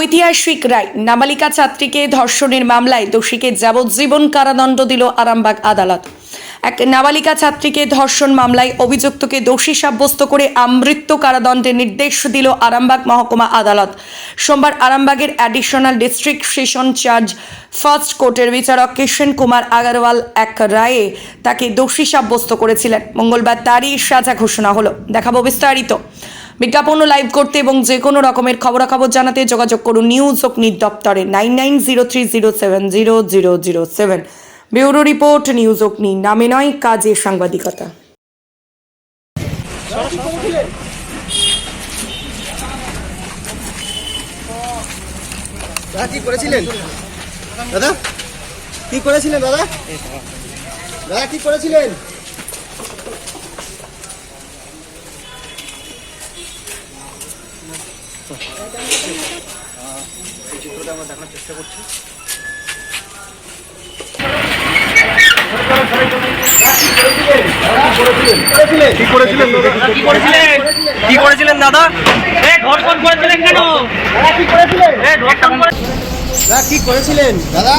ঐতিহাসিক রায়, নাবালিকা ছাত্রীকে ধর্ষণের মামলায় দোষীকে যাবজ্জীবন কারাদণ্ড দিল আরামবাগ আদালত। এক নাবালিকা ছাত্রীকে ধর্ষণ মামলায় অভিযুক্তকে দোষী সাব্যস্ত করে আমৃত্যু কারাদণ্ডের নির্দেশ দিল আরামবাগ মহকুমা আদালত। সোমবার আরামবাগের additional district session charge first কোর্টের বিচারক কিষেন কুমার আগারওয়াল এক রায়ে তাকে দোষী সাব্যস্ত করেছিলেন। মঙ্গলবার তারই সাজা ঘোষণা হলো। দেখাবো বিস্তারিত। বিজ্ঞাপন লাইভ করতে এবং যে কোনো রকমের খবরাখবর জানাতে যোগাযোগ করুন নিউজ অগ্নি দপ্তরে nine nine zero three zero seven zero zero zero seven bureau report news Agni নামে নয়, কাজে সাংবাদিকতা। দাদা, কি করেছিলেন? দাদা, কি করেছিলেন দাদা, কি করেছিলেন? কি করেছিলেন? কি করেছিলেন? কি করেছিলেন দাদা? এ ধর্ষণ করেছিলেন কেন? কি করেছিলেন? এ ধর্ষণ দাদা কি করেছিলেন? দাদা?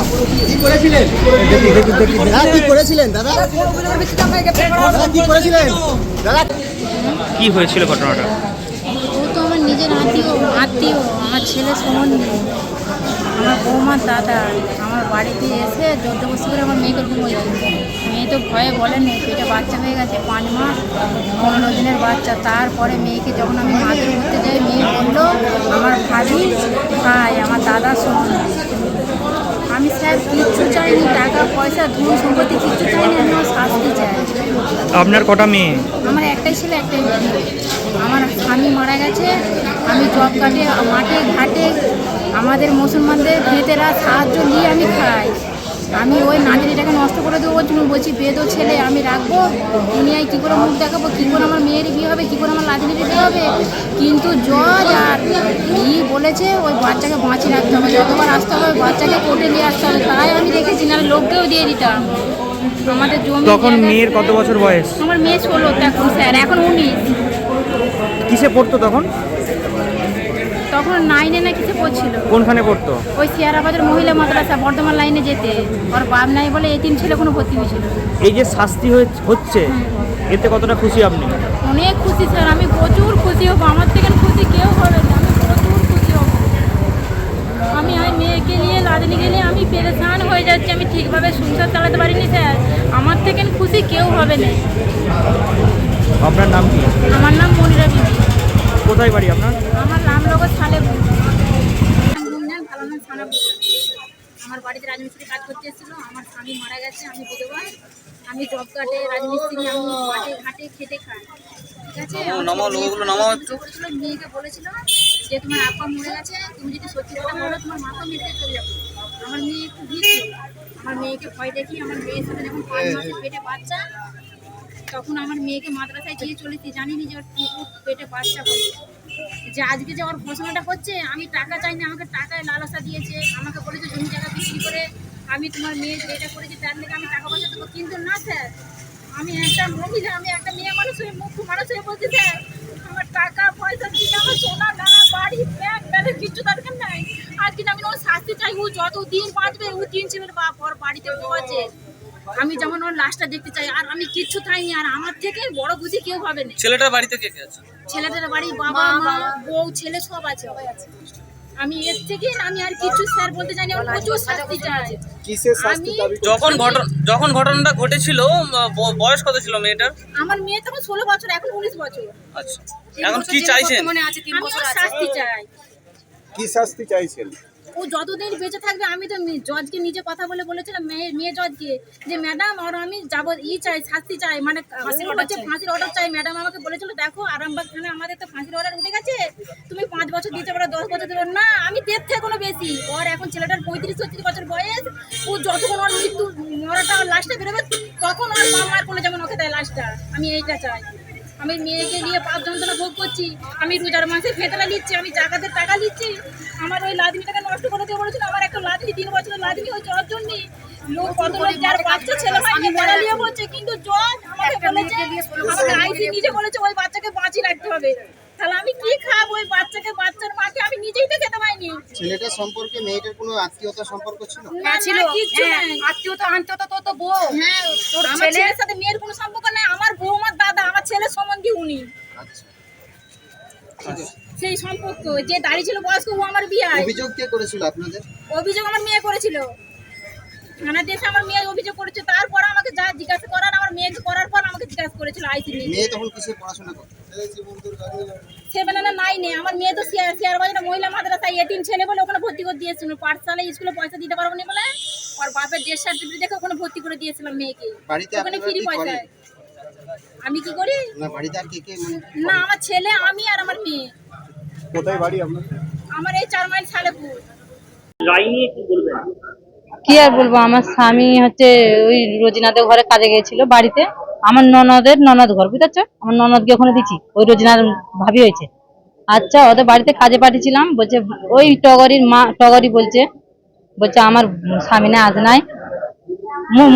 কি করেছিলেন? দাদা কি করেছিলেন দাদা? কি করেছিলেন? দাদা কি হয়েছিল ঘটনাটা? আমার নিজের আত্মীয় আত্মীয়, আমার ছেলে সম্বন্ধে আমার বৌমার দাদা, আমার বাড়িতে এসে জোরজবস্তি করে আমার মেয়েকে ঘুমো যায় মেয়ে তো ভয়ে বলেনি পেটে বাচ্চা হয়ে গেছে পাঁচ মাস, পনেরো দিনের বাচ্চা। তারপরে মেয়েকে যখন আমি মাদুর করতে যাই, মেয়ে বলল, আমার ভাবি, ভাই, আমার দাদা সম্বন্ধে আমি স্যার কিচ্ছু চাইনি টাকা পয়সা ধন সম্পত্তি কিচ্ছু চাইনি আমি আমার শাস্তি চাই। আপনার কটা মেয়ে? আমার একটাই ছিল একটাই মেয়ে। আমার স্বামী মারা গেছে আমি জব কাটে মাঠে ঘাটে আমাদের মুসলমানদের ভেতেরা সাহায্য নিয়ে আমি খাই। আমি ওই নাতিনিটাকে নষ্ট করে দেবো বলছি বলছি বেদো ছেলে আমি রাখব। দুনিয়ায় কী করে মুখ দেখাবো? কী করে আমার মেয়ের বিয়ে হবে? কী করে আমার লাদিনির বিয়ে হবে? কিন্তু জজ আর ই বলেছে ওই বাচ্চাকে বাঁচিয়ে রাখতে হবে। যতবার আসতে হবে বাচ্চাকে কোর্টে নিয়ে আসতে হবে। তাই আমি দেখেছি না লোককেও দিয়ে দিতাম। আমাদের জমি তখন মেয়ের কত বছর বয়স? আমার মেয়ে ষোলো এখন স্যার এখন উনিশ। কিসে পড়তো তখন? তখন নাইনে না কিছু পড়ছিল কোনখানে পড়তো ওই সিয়ারাবাদের মহিলা মাদ্রাসা বর্ধমান লাইনে যেতে। ওর বাপ নাই বলে এই তিন ছেলে কোনো ভর্তি হয়েছিল এই যে শাস্তি হচ্ছে এতে কতটা খুশি আপনি? অনেক খুশি স্যার আমি প্রচুর খুশি হব। আমার থেকে খুশি কেউ হবে না আমি প্রচুর খুশি হব। আমি আর মেয়েকে নিয়ে লাদনিকে নিয়ে আমি পেরেশান হয়ে যাচ্ছি আমি ঠিকভাবে সংসার চালাতে পারিনি স্যার। আমার থেকে খুশি কেউ হবে না। আপনার নাম কি? আমার নাম মনিরা বিবি। কোথায় বাড়ি আপনার? আমার নাম লগো সালে ভালো নাম সানাপুর আমার বাড়িতে রাজমিস্ত্রি কাজ করতে এসেছিল আমার স্বামী মারা গেছে আমি বিধবা আমি জব কাটে রাজমিস্ত্রি আমি মাঠে ঘাটে খেটে খাই। ঠিক আছে? মেয়েকে বলেছিল যে তোমার আপা মরে গেছে তুমি যদি সত্যি কথা বলো তোমার মাথা মেরে চলে যাবে। আমার মেয়ে একটু ভীত আমার মেয়েকে ভয় দেখি আমার মেয়ের সাথে যখন পাঁচ মাসের পেটে বাচ্চা তখন আমার মেয়েকে মাদ্রাসায় দিয়ে চলেছি, জানিনি যে ওর পেটে বাচ্চা বলছে যে আজকে যে ওর ঘোষণাটা হচ্ছে, আমি টাকা চাইনি, আমাকে টাকায় লালসা দিয়েছে, আমাকে বলেছে জমি জায়গা বিক্রি করে আমি তোমার মেয়ে যেটা করেছি, তার লেগে আমি টাকা পয়সা দেবো। কিন্তু না স্যার, আমি একটা মহিলা, আমি একটা মেয়ে মানুষ হয়ে মুখ্য মানুষ হয়ে বলছি, স্যার, আমার টাকা পয়সা দিয়ে আমার সোনা, দানা, বাড়ি, ব্যাগ, ব্যালেন্স কিচ্ছু দরকার নাই। আর কিন্তু আমি ওর শাস্তি চাই, ও যত দিন বাঁচবে, ও তিন ছেলের বাপ, ওর বাড়িতে বউ আমি যেমন ওর লাশটা দেখতে চাই আর আমি কিচ্ছু চাইনি আর আমার থেকে বড় বুঝি কেউ হবে না। ছেলেটার বাড়িতে কে কে আছে? ছেলেদের বাড়ি বাবা মা বউ ছেলে সব আছে। আমি এর থেকে আমি আর কিছু স্যার বলতে জানি আমার প্রচুর শাস্তি চাই। কিসের শাস্তি আমি- যখন ঘটনা যখন ঘটনাটা ঘটেছিল বয়স কত ছিল মেয়েটার? আমার মেয়ে তখন ষোলো বছর এখন উনিশ বছর। আচ্ছা। এখন কি চাইছেন? আমি ওর শাস্তি চাই। কি শাস্তি চাইছেন? ও যতদিন বেঁচে থাকবে আমি তো জজকে নিজে কথা বলে বলেছিলাম মেয়ে মেয়ে জজকে যে ম্যাডাম আর আমি যাব ই চাই শাস্তি চাই মানে হচ্ছে ফাঁসির অর্ডার চাই। ম্যাডাম আমাকে বলেছিল দেখো আরামবাগ থানা আমাদের তো ফাঁসির অর্ডার উঠে গেছে তুমি পাঁচ বছর দিতে পারো দশ বছর দেবো না আমি দেড় থেকে কোনো বেশি। ওর এখন ছেলেটার পঁয়ত্রিশ ছত্রিশ বছর বয়স। ও যতক্ষণ ওর মৃত্যু মরাটা ওর লাশটা বেরোবে তখন ওর মা মার কোনো যেমন ওকে দেয় লাস্টটা আমি এইটা চাই। আমি মেয়েকে নিয়ে পাঁচ যন্ত্রণা ভোগ করছি। আমি রোজার মাসে ফেতলা নিচ্ছি আমি জাকাতের টাকা নিচ্ছি আমার ওই লাদমিটাকে নষ্ট করে দিয়ে বলেছিল আমার একটা লাদমি তিন বছরের লাদমি হয়েছে ওর জন্যে লোক কত লোক যার বাচ্চা ছেলে হয়নি বড় নিয়ে বলছে। কিন্তু জজ আমাকে বলেছে আমাকে আইসি নিজে বলেছে ওই বাচ্চাকে বাঁচিয়ে রাখতে হবে। তাহলে আমি কি খাব? ওই বাচ্চাকে বাচ্চার মাকে আমি নিজেই তো খেতে পাইনি। ছেলেটার সম্পর্কে মেয়েটার কোনো আত্মীয়তা সম্পর্ক ছিল? না ছিল। কিচ্ছু নাই। আত্মীয়তা আত্মীয়তা তো তো বউ। হ্যাঁ আমার ছেলের সাথে মেয়ের কোনো সম্পর্ক নাই। আমার বউ আমার দাদা আমার ছেলের সম্বন্ধী উনি। আচ্ছা। সেই সম্পর্ক যে দাঁড়িয়ে ছিল বয়স্ক ও আমার বিয়ে অভিযোগ কে করেছিল আপনাদের? অভিযোগ আমার মেয়ে করেছিল। থানা দেশে আমার মেয়ে অভিযোগ করেছে। তারপর আমাকে যা জিজ্ঞাসা করার আমার মেয়েকে করার পর আমাকে জিজ্ঞাসা করেছিল আইসি নিয়ে। মেয়ে তখন কিসে পড়াশোনা করতো? সেভেন না নাই নেই আমার মেয়ে তো শেয়ার শেয়ার বাজারে মহিলা মাদ্রাসা এটিন ছেলে বলে ওখানে ভর্তি করে দিয়েছিল। পাঠশালা স্কুলে পয়সা দিতে পারব না বলে আর বাপের ডেথ সার্টিফিকেট দেখে ওখানে ভর্তি করে দিয়েছিলাম মেয়েকে। ওখানে ফ্রি কি পয়সা। আমি কি করি? না আর কে কে মানে না আমার ছেলে আমি আর আমার মেয়ে। কোথায় বাড়ি আপনার? আমার এই চার মাইল সালেপুর। কি কি আর বলব আমার স্বামী হচ্ছে ওই রোজিনাদের ঘরে কাজে গিয়েছিল বাড়িতে। আমার ননদের ননদ ঘর বুঝতে আমার ননদকে ওখানে দিচ্ছি ওই রোজিনার ভাবি হয়েছে। আচ্ছা ওদের বাড়িতে কাজে পাঠিয়েছিলাম, বলছে, ওই টগরির মা, টগরি বলছে বলছে, আমার স্বামী না আজ নাই।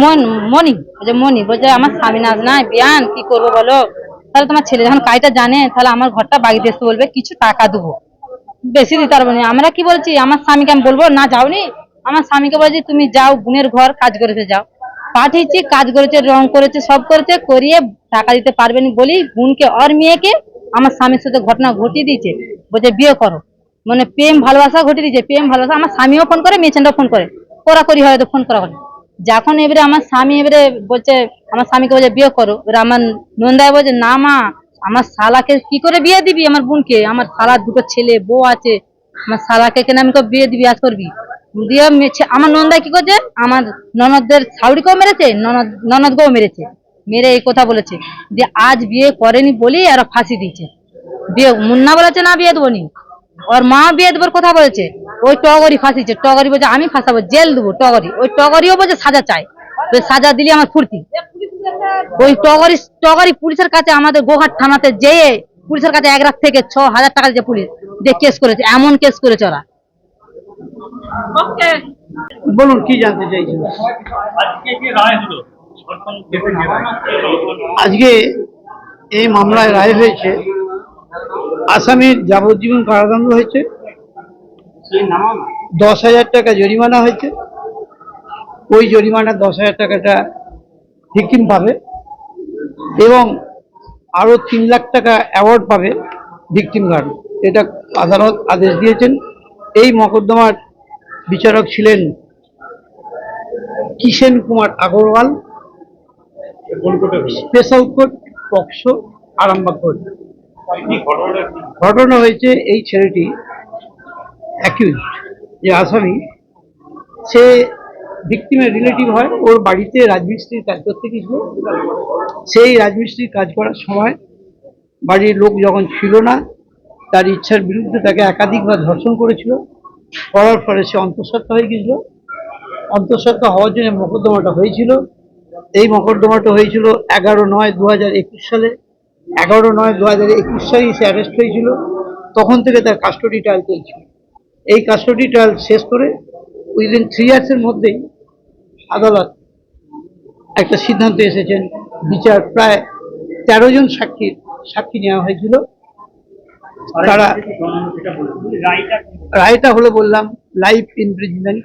মন মনি বলছে মনি বলছে, আমার স্বামী না আজ নাই, বিয়ান, কি করব বলো? তাহলে তোমার ছেলে যখন কাজটা জানে, তাহলে আমার ঘরটা বাগিয়ে আসতে বলবে, কিছু টাকা দেবো। বেশি দিতে পারব না। আমরা কি বলছি, আমার স্বামীকে আমি বলব, না, যাওনি। আমার স্বামীকে বলছি, তুমি যাও, বোনের ঘর কাজ করেছে যাও। পাঠিয়েছি, কাজ করেছে, রং করেছে, সব করেছে, করিয়ে টাকা দিতে পারবেন বলি বোনকে আর মেয়েকে আমার স্বামীর সাথে ঘটনা ঘটিয়ে দিয়েছে। বলছে, বিয়ে করো। মানে প্রেম, ভালোবাসা ঘটিয়ে দিয়েছে। প্রেম, ভালোবাসা, আমার স্বামীও ফোন করে মেয়েছেনটাও ফোন করে করা। করি হয়তো ফোন করা করে যখন এবারে আমার স্বামী এবারে বলছে, আমার স্বামীকে বলছে, বিয়ে করো। এবারে আমার নন্দায় বলছে, না মা, আমার শালাকে কি করে বিয়ে দিবি আমার বোনকে? আমার শালার দুটো ছেলে, বউ আছে। আমার শালাকে কেন আমি বিয়ে দিবি? আজ করবি? দিয়ে আমার নন্দায় কি করছে? আমার ননদদের শাউরিকেও মেরেছে, ননদ, ননদকেও মেরেছে। মেরে এই কথা বলেছে যে আজ বিয়ে করেনি বলি আর ফাঁসি দিয়েছে। বিয়ে, মুন্না বলেছে, না, বিয়ে দেবো নি। ওর মা বিয়ে দেবার কথা বলেছে। ওই টগরি ফাঁসিছে টগরি বলছে, আমি ফাঁসাবো, জেল দেবো টগরি ওই টগরিও বলছে, সাজা চাই। ওই সাজা দিলে আমার ফুর্তি। ওই টগরি টগরি পুলিশের কাছে আমাদের গোঘাট থানাতে যেয়ে পুলিশের কাছে এক রাত থেকে ছ হাজার টাকা দিয়েছে পুলিশ। দিয়ে কেস করেছে, এমন কেস করেছে ওরা। বলুন কি জানতে চাইছেন? আজকে কি রায় হলো ধর্ষণ কেসে যে রায় আজকে এই মামলায় রায় হয়েছে আসামির যাবজ্জীবন কারাদণ্ড হয়েছে দশ হাজার টাকা জরিমানা হয়েছে ওই জরিমানা দশ হাজার টাকাটা ভিকটিম পাবে এবং আরও তিন লাখ টাকা অ্যাওয়ার্ড পাবে ভিকটিম গার্ড এটা আদালত আদেশ দিয়েছেন। এই মকদ্দমার বিচারক ছিলেন Kishen Kumar Agarwal special court POCSO Arambagh court ঘটনা হয়েছে এই ছেলেটি অ্যাকিউজ যে আসামি। সে ভিক্টিমের রিলেটিভ হয়, ওর বাড়িতে রাজমিস্ত্রির কাজ করতে গেছিল সেই রাজমিস্ত্রির কাজ করার সময় বাড়ির লোক যখন ছিল না, তার ইচ্ছার বিরুদ্ধে তাকে একাধিকবার ধর্ষণ করেছিল। করার ফলে সে অন্তঃসত্ত্বা হয়ে গেছিল। অন্তঃসত্ত্বা হওয়ার জন্য মকদ্দমাটা হয়েছিল। এই মকদ্দমাটা হয়েছিল এগারো নয় দু সালে। এগারো নয় দু হাজার একুশ সালে সে অ্যারেস্ট হয়েছিল। তখন থেকে তার কাস্টডি ট্রায়াল চলছিল। এই কাস্টডি ট্রায়াল শেষ করে উইদিন থ্রি ইয়ার্সের মধ্যেই আদালত একটা সিদ্ধান্ত এসেছেন। বিচার প্রায় তেরো জন সাক্ষীর সাক্ষী নেওয়া হয়েছিল। তারা রায়টা হলো বললাম লাইফ ইমপ্রিজমেন্ট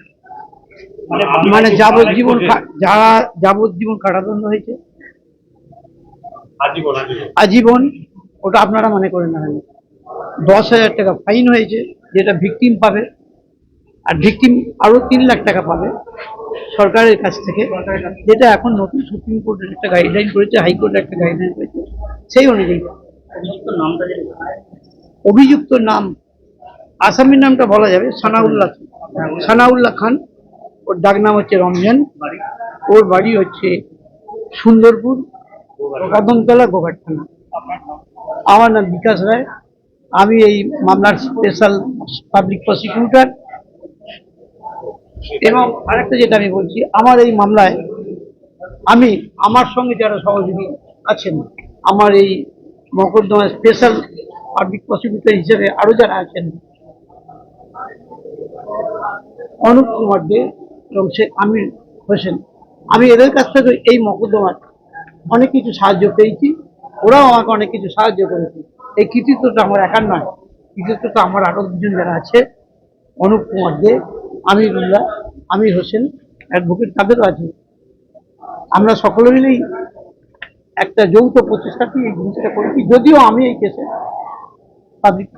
মানে যাবজ্জীবন যারা যাবজ্জীবন কারাদণ্ড হয়েছে। আজীবন, ওটা আপনারা মনে করেন না দশ হাজার টাকা ফাইন হয়েছে, যেটা ভিকটিম পাবে, আর ভিকটিম আরও তিন লাখ টাকা পাবে সরকারের কাছ থেকে, যেটা এখন নতুন সুপ্রিম কোর্টের একটা গাইডলাইন করেছে হাইকোর্টের একটা গাইডলাইন করেছে, সেই অনুযায়ী। অভিযুক্ত নাম, আসামির নামটা বলা যাবে, সানাউল্লাহ সানাউল্লাহ খান, ওর ডাক নাম হচ্ছে রমজান। ওর বাড়ি হচ্ছে সুন্দরপুর, কদমতলা, গোঘাট থানা। আমার নাম বিকাশ রায়। আমি এই মামলার স্পেশাল পাবলিক প্রসিকিউটর এবং আরেকটা যেটা আমি বলছি, আমার এই মামলায় আমি, আমার সঙ্গে যারা সহযোগী আছেন, আমার এই মকদ্দমা স্পেশাল পাবলিক প্রসিকিউটর হিসেবে আরও যারা আছেন, অনুপ কুমার দে এবং শেখ আমির হোসেন, আমি এদের কাছ থেকে এই মকদ্দমার অনেক কিছু সাহায্য পেয়েছি, ওরাও আমাকে অনেক কিছু সাহায্য করেছে। এই কৃতিত্বটা আমার একার নয়, কৃতিত্বটা আমার আরও দুজন যারা আছে, অনুপ কুমার দে, আমিরুল্লাহ, আমির হোসেন, অ্যাডভোকেট তাদেরও আছে। আমরা সকলে মিলেই একটা যৌথ প্রচেষ্টাতে এই জিনিসটা করেছি, যদিও আমি এই কেসে পাবলিক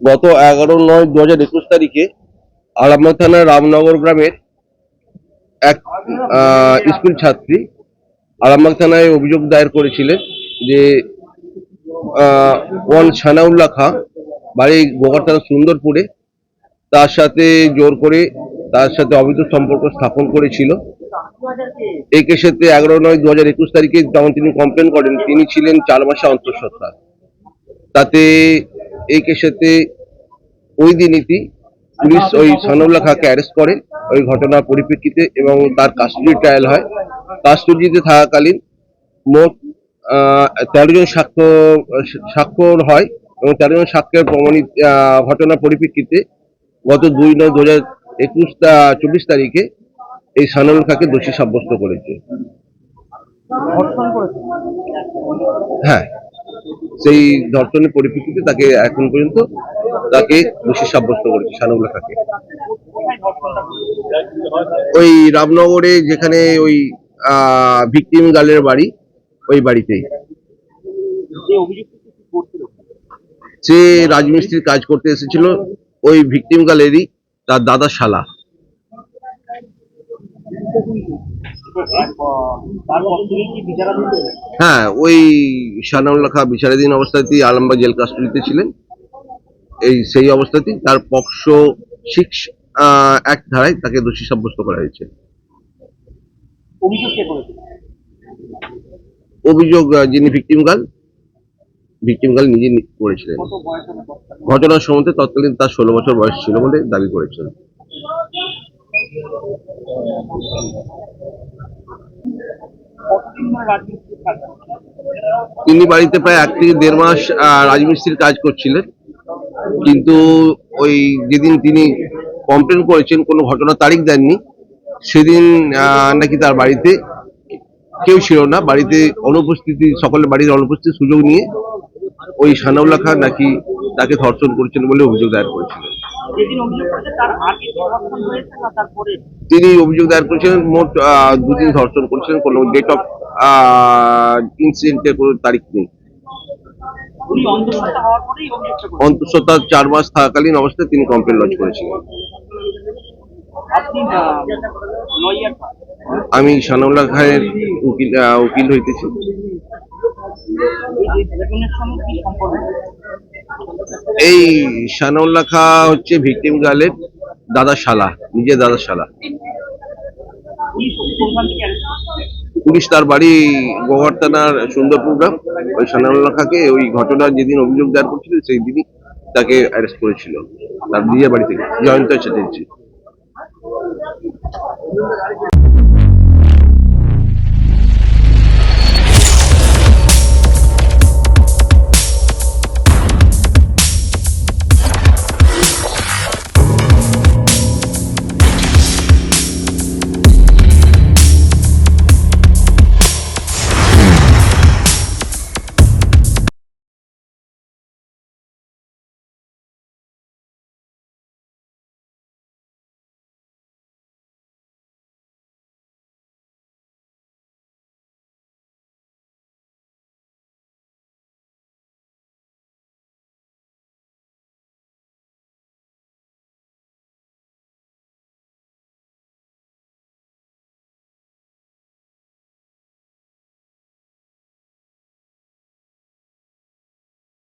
গত এগারো নয় দু হাজার একুশ তারিখে আলামবাগ থানার রামনগর গ্রামের এক আহ, স্কুল ছাত্রী আলামবাগ থানায় অভিযোগ দায়ের করেছিলেন যে আহ, ওয়ান সানাউল্লাহ খা বাড়ি গোগারথানা সুন্দরপুরে তার সাথে জোর করে তার সাথে অবৈধ সম্পর্ক স্থাপন করেছিল। এই কেসেতে এগারো নয় দু হাজার একুশ তারিখে যখন তিনি কমপ্লেন করেন, তিনি ছিলেন চার মাসে অন্তঃসত্ত্বা। তাতে এই কেসেতে ওই দিনই পুলিশ ওই সানাউল্লাহ খাঁকে অ্যারেস্ট করে, ওই ঘটনার পরিপ্রেক্ষিতে এবং তার কাস্টডি ট্রায়াল হয়। কাস্টডিতে থাকাকালীন মোট তেরো জন সাক্ষ্য স্বাক্ষর হয় এবং তেরো জন সাক্ষ্যের প্রমাণিত ঘটনার পরিপ্রেক্ষিতে গত দুই নয় দু হাজার একুশ চব্বিশ তারিখে এই সানাউল খাকে দোষী সাব্যস্ত করেছে। হ্যাঁ সেই ধর্ষণের পরিপ্রেক্ষিতে তাকে এখন পর্যন্ত তাকে দোষী সাব্যস্ত করেছে সানাউল্লাহ খাকে। ওই রামনগরে যেখানে ওই ভিকটিম গার্লের বাড়ি, ওই বাড়িতেই। সে রাজমিস্ত্রির কাজ করতে এসেছিল, ওই ভিকটিম গার্লেরই তার দাদা শালা। হ্যাঁ ওই শানাউল্লাহ খা বিচারাধীন অবস্থাতেই আলমবাগ জেল কাস্টডিতে ছিলেন। এই সেই অবস্থাতেই তার পক্সো সিক্স এক ধারায় তাকে দোষী সাব্যস্ত করা হয়েছে। অভিযোগ যিনি ভিকটিম গার্ল ভিকটিম গার্ল নিজে করেছিলেন। ঘটনার সময় তৎকালীন তার ষোলো বছর বয়স ছিল বলে দাবি করেছেন। তিনি বাড়িতে প্রায় এক থেকে দেড় মাস রাজমিস্ত্রির কাজ করছিলেন। কিন্তু ওই যেদিন তিনি কমপ্লেন করেছেন, কোনো ঘটনা তারিখ দেননি। সেদিন নাকি তার বাড়িতে কেউ ছিল না। বাড়িতে অনুপস্থিতি, সকলের বাড়ির অনুপস্থিতির সুযোগ নিয়ে ওই সানাউল্লাহ খান নাকি তাকে ধর্ষণ করেছেন বলে অভিযোগ দায়ের করেছিলেন। তিনি অভিযোগ দায়ের করেছিলেন মোট দুদিন ধর্ষণ করেছিলেন কোনো ডেট অফ ইনসিডেন্টের কোনো তারিখ নেই অন্তঃসত্ত্বা চার মাস থাকাকালীন অবস্থায় তিনি কমপ্লেন লঞ্চ করেছিলেন আমি সানাউল্লাহ খানের উকিল উকিল হইতেছি এই সানাউল্লাহ খা হচ্ছে ভিকটিম গার্লের দাদা শালা, নিজের দাদা শালা। পুলিশ তার বাড়ি গোবর্তানার সুন্দরপুর গ্রাম। ওই সানাউল্লাহ খাকে ওই ঘটনার যেদিন অভিযোগ দায়ের করছিল, সেই দিনই তাকে অ্যারেস্ট করেছিল। তার নিজের বাড়ি থেকে, জয়ন্ত চ্যাটার্জি।